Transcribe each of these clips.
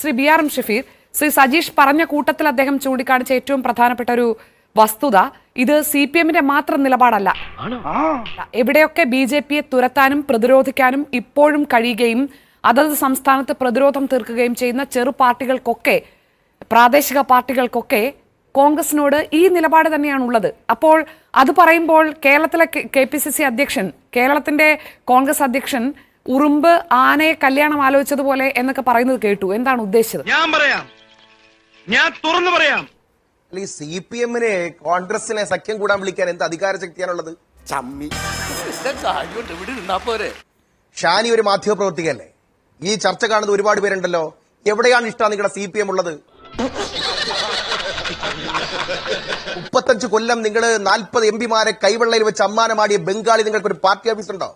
Shri B R M Shafeer Shri Sajeesh പറഞ്ഞ കൂട്ടത്തിൽ അദ്ദേഹം ചൂണ്ടിക്കാണിച്ച ഏറ്റവും പ്രധാനപ്പെട്ട ഒരു വസ്തുത ഇത് സി പി എമ്മിന്റെ മാത്രം നിലപാടല്ല. എവിടെയൊക്കെ ബി ജെ പിയെ തുരത്താനും പ്രതിരോധിക്കാനും ഇപ്പോഴും കഴിയുകയും അതത് സംസ്ഥാനത്ത് പ്രതിരോധം തീർക്കുകയും ചെയ്യുന്ന ചെറു പാർട്ടികൾക്കൊക്കെ പ്രാദേശിക പാർട്ടികൾക്കൊക്കെ കോൺഗ്രസിനോട് ഈ നിലപാട് തന്നെയാണ് ഉള്ളത് അപ്പോൾ അത് പറയുമ്പോൾ കേരളത്തിലെ കെ പി സി സി അധ്യക്ഷൻ കേരളത്തിന്റെ കോൺഗ്രസ് അധ്യക്ഷൻ ഉറുമ്പ് ആനയെ കല്യാണം ആലോചിച്ചതുപോലെ എന്നൊക്കെ പറയുന്നത് കേട്ടു. എന്താണ് ഉദ്ദേശിച്ചത്? ഞാൻ പറയാം. ഞാൻ തുറന്നു പറയാം. അല്ല ഈ സി പി എമ്മിനെ കോൺഗ്രസിനെ സഖ്യം കൂടാൻ വിളിക്കാൻ എന്ത് അധികാര ശക്തിയാണുള്ളത്? ചമ്മി. ഷാനി ഒരു മാധ്യമ പ്രവർത്തികയല്ലേ ഈ ചർച്ച കാണുന്ന ഒരുപാട് പേരുണ്ടല്ലോ. എവിടെയാണ് ഇഷ്ടം നിങ്ങളുടെ സി പി എം ഉള്ളത്? മുപ്പത്തഞ്ച് കൊല്ലം നിങ്ങൾ നാൽപ്പത് എം പിമാരെ കൈവെള്ളയിൽ വെച്ച് അമ്മാനമാടിയ ബംഗാളി നിങ്ങൾക്ക് ഒരു പാർട്ടി ഓഫീസ് ഉണ്ടോ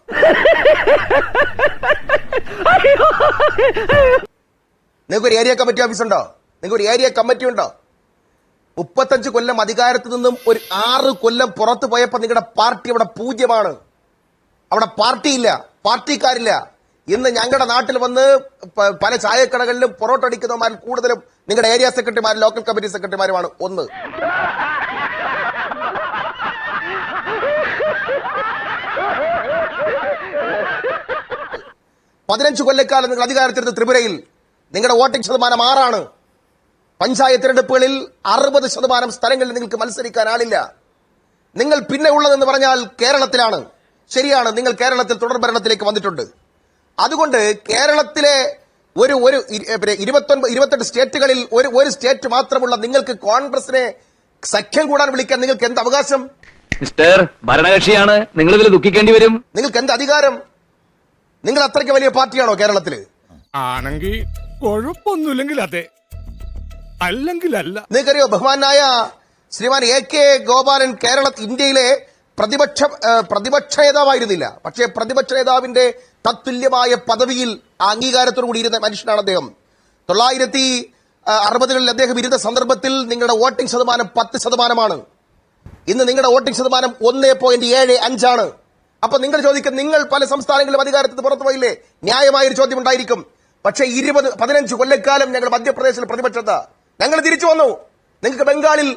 നിങ്ങൾക്ക് ഒരു ഏരിയ കമ്മിറ്റി ഓഫീസ് ഉണ്ടോ നിങ്ങൾക്ക് ഒരു ഏരിയ കമ്മിറ്റി ഉണ്ടോ? മുപ്പത്തഞ്ച് കൊല്ലം അധികാരത്തിൽ നിന്നും ഒരു ആറ് കൊല്ലം പുറത്തു പോയപ്പോ നിങ്ങളുടെ പാർട്ടി അവിടെ പൂജ്യമാണ്. അവിടെ പാർട്ടിയില്ല പാർട്ടിക്കാരില്ല. ഇന്ന് ഞങ്ങളുടെ നാട്ടിൽ വന്ന് പല ചായക്കടകളിലും പൊറോട്ട അടിക്കുന്നവന്മാരിൽ കൂടുതലും നിങ്ങളുടെ ഏരിയ സെക്രട്ടറിമാരും ലോക്കൽ കമ്മിറ്റി സെക്രട്ടറിമാരുമാണ് ഒന്ന്. പതിനഞ്ച് കൊല്ലക്കാലം നിങ്ങൾ അധികാരത്തിരുന്ന ത്രിപുരയിൽ നിങ്ങളുടെ വോട്ടിംഗ് ശതമാനം ആറാണ്. പഞ്ചായത്ത് തിരഞ്ഞെടുപ്പുകളിൽ അറുപത് ശതമാനം സ്ഥലങ്ങളിൽ നിങ്ങൾക്ക് മത്സരിക്കാൻ ആളില്ല. നിങ്ങൾ പിന്നെ ഉള്ളതെന്ന് പറഞ്ഞാൽ കേരളത്തിലാണ്. ശരിയാണ് നിങ്ങൾ കേരളത്തിൽ തുടർ ഭരണത്തിലേക്ക് വന്നിട്ടുണ്ട്. അതുകൊണ്ട് കേരളത്തിലെ ഒരു ഒരു ഇരുപത്തൊൻപത് ഇരുപത്തെട്ട് സ്റ്റേറ്റുകളിൽ ഒരു ഒരു സ്റ്റേറ്റ് മാത്രമുള്ള നിങ്ങൾക്ക് കോൺഗ്രസിനെ സഖ്യം കൂടാൻ വിളിക്കാൻ നിങ്ങൾക്ക് എന്ത് അവകാശം? മിസ്റ്റർ ഭരണകക്ഷിയാണ്. നിങ്ങൾ ഇതിൽ ദുഃഖിക്കേണ്ടി വരും. നിങ്ങൾക്ക് എന്ത് അധികാരം? നിങ്ങൾ അത്രയ്ക്ക് വലിയ പാർട്ടിയാണോ കേരളത്തിൽ ആണെങ്കിൽ കുഴപ്പമൊന്നുമില്ലെങ്കിൽ അതെ. അല്ലെങ്കിൽ അല്ല നിങ്ങൾക്കറിയോ ബഹുമാനായ ശ്രീമാൻ എ കെ ഗോപാലൻ കേരള ഇന്ത്യയിലെ പ്രതിപക്ഷ പ്രതിപക്ഷ നേതാവായിരുന്നില്ല. പക്ഷേ പ്രതിപക്ഷ നേതാവിന്റെ തത്തുല്യമായ പദവിയിൽ അംഗീകാരത്തോടു കൂടി ഇരുന്ന മനുഷ്യനാണ് അദ്ദേഹം. തൊള്ളായിരത്തി അറുപതുകളിൽ അദ്ദേഹം ഇരുന്ന സന്ദർഭത്തിൽ നിങ്ങളുടെ വോട്ടിംഗ് ശതമാനം പത്ത് ശതമാനമാണ്. ഇന്ന് നിങ്ങളുടെ വോട്ടിംഗ് ശതമാനം ഒന്ന് പോയിന്റ് ഏഴ് അഞ്ചാണ്. അപ്പൊ നിങ്ങൾ ചോദിക്കും നിങ്ങൾ പല സംസ്ഥാനങ്ങളിലും അധികാരത്തിൽ പുറത്തുപോയില്ലേ പുറത്തു പോയില്ലേ? ന്യായമായ ഒരു ചോദ്യം ഉണ്ടായിരിക്കും. പക്ഷേ ഇരുപത് പതിനഞ്ച് കൊല്ലക്കാലം ഞങ്ങൾ മധ്യപ്രദേശിൽ പ്രതിപക്ഷത്ത. ഞങ്ങൾ തിരിച്ചു വന്നു. നിങ്ങൾക്ക് ബംഗാളിൽ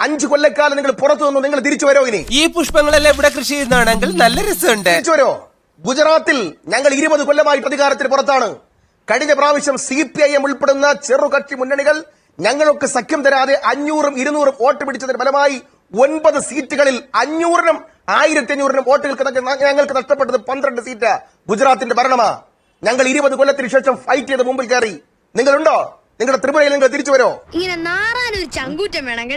അഞ്ച് കൊല്ലക്കാലം നിങ്ങൾ പുറത്തു വന്നു നിങ്ങൾ തിരിച്ചു വരോ ഇനി? ഈ പുഷ്പങ്ങളെല്ലാം ഇവിടെ കൃഷി ചെയ്യുന്നതാണെങ്കിൽ നല്ല രസമുണ്ട്. തിരിച്ചു വരോ? ഗുജറാത്തിൽ ഞങ്ങൾ ഇരുപത് കൊല്ലമായിട്ട് അധികാരത്തിന് പുറത്താണ്. കഴിഞ്ഞ പ്രാവശ്യം സി പി ഐ എം ഉൾപ്പെടുന്ന ചെറുകക്ഷി മുന്നണികൾ ഞങ്ങളൊക്കെ സഖ്യം തരാതെ അഞ്ഞൂറും ഇരുന്നൂറും വോട്ട് പിടിച്ചതിന് ഫലമായി ഒൻപത് സീറ്റുകളിൽ അഞ്ഞൂറിനും ആയിരത്തി അഞ്ഞൂറിനും വോട്ടുകൾക്ക് ഞങ്ങ- ഞങ്ങൾക്ക് നഷ്ടപ്പെട്ടത് പന്ത്രണ്ട് സീറ്റ് ഗുജറാത്തിന്റെ ഭരണമാ. ഞങ്ങൾ ഇരുപത് കൊല്ലത്തിന് ശേഷം ഫൈറ്റ് ചെയ്ത് മുമ്പിൽ കയറി. നിങ്ങളുണ്ടോ? നിങ്ങളുടെ ത്രിപുരയിൽ നിങ്ങൾ തിരിച്ചു വരോ ഇങ്ങനെ നാറാനൊരു ചങ്കൂറ്റം വേണം